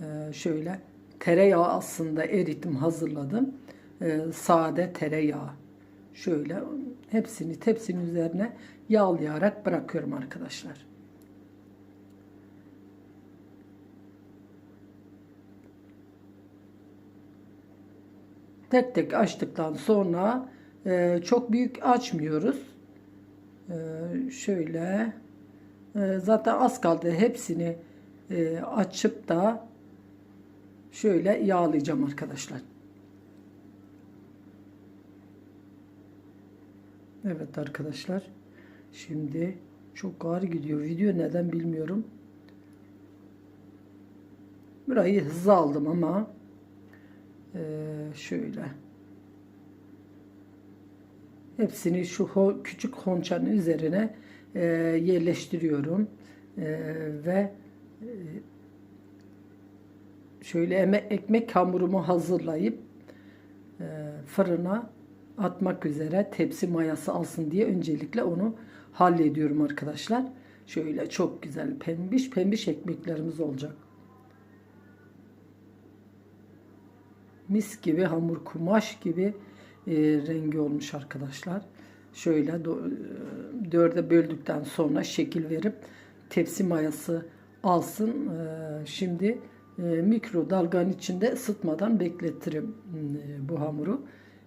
Ee, şöyle tereyağı aslında erittim hazırladım. Ee, sade tereyağı. Şöyle hepsini tepsinin üzerine yağlayarak bırakıyorum arkadaşlar. Tek tek açtıktan sonra e, çok büyük açmıyoruz. E, şöyle e, zaten az kaldı hepsini e, açıp da şöyle yağlayacağım arkadaşlar. Evet arkadaşlar. Şimdi çok ağır gidiyor video neden bilmiyorum. Burayı hızlı aldım ama ee, şöyle. Hepsini şu ho- küçük honçanın üzerine e, yerleştiriyorum. E, ve e, şöyle ekmek hamurumu hazırlayıp e, fırına atmak üzere tepsi mayası alsın diye öncelikle onu hallediyorum arkadaşlar. Şöyle çok güzel pembiş pembiş ekmeklerimiz olacak. mis gibi hamur kumaş gibi e, rengi olmuş arkadaşlar. Şöyle do- e, dörde böldükten sonra şekil verip tepsi mayası alsın. E, şimdi e, mikrodalganın içinde ısıtmadan bekletirim e, bu hamuru.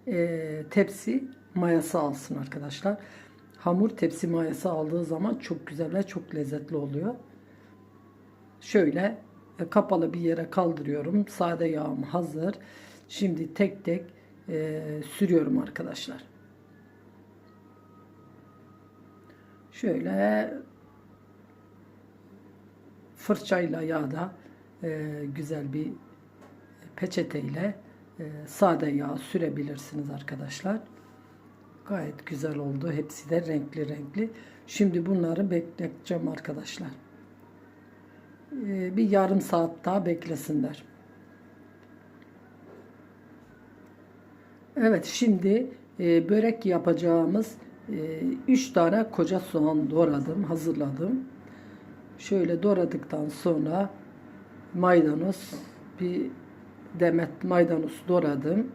E, tepsi mayası alsın arkadaşlar. Hamur tepsi mayası aldığı zaman çok güzel ve çok lezzetli oluyor. Şöyle e, kapalı bir yere kaldırıyorum. Sade yağım hazır. Şimdi tek tek sürüyorum arkadaşlar. Şöyle fırçayla ya da e, güzel bir peçeteyle e, sade yağ sürebilirsiniz arkadaşlar. Gayet güzel oldu. Hepsi de renkli renkli. Şimdi bunları bekleteceğim arkadaşlar. E, bir yarım saat daha beklesinler. Evet şimdi e, börek yapacağımız 3 tane koca soğan doğradım, hazırladım. Şöyle doğradıktan sonra maydanoz, bir demet maydanoz doğradım.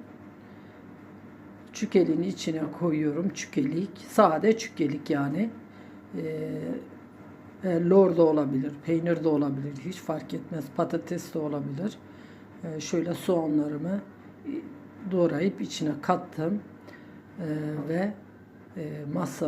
Çükelin içine koyuyorum. Çükelik, sade çükelik yani. E, e, lor da olabilir, peynir de olabilir, hiç fark etmez. Patates de olabilir. E, şöyle soğanlarımı doğrayıp içine kattım Ee, ve e, masam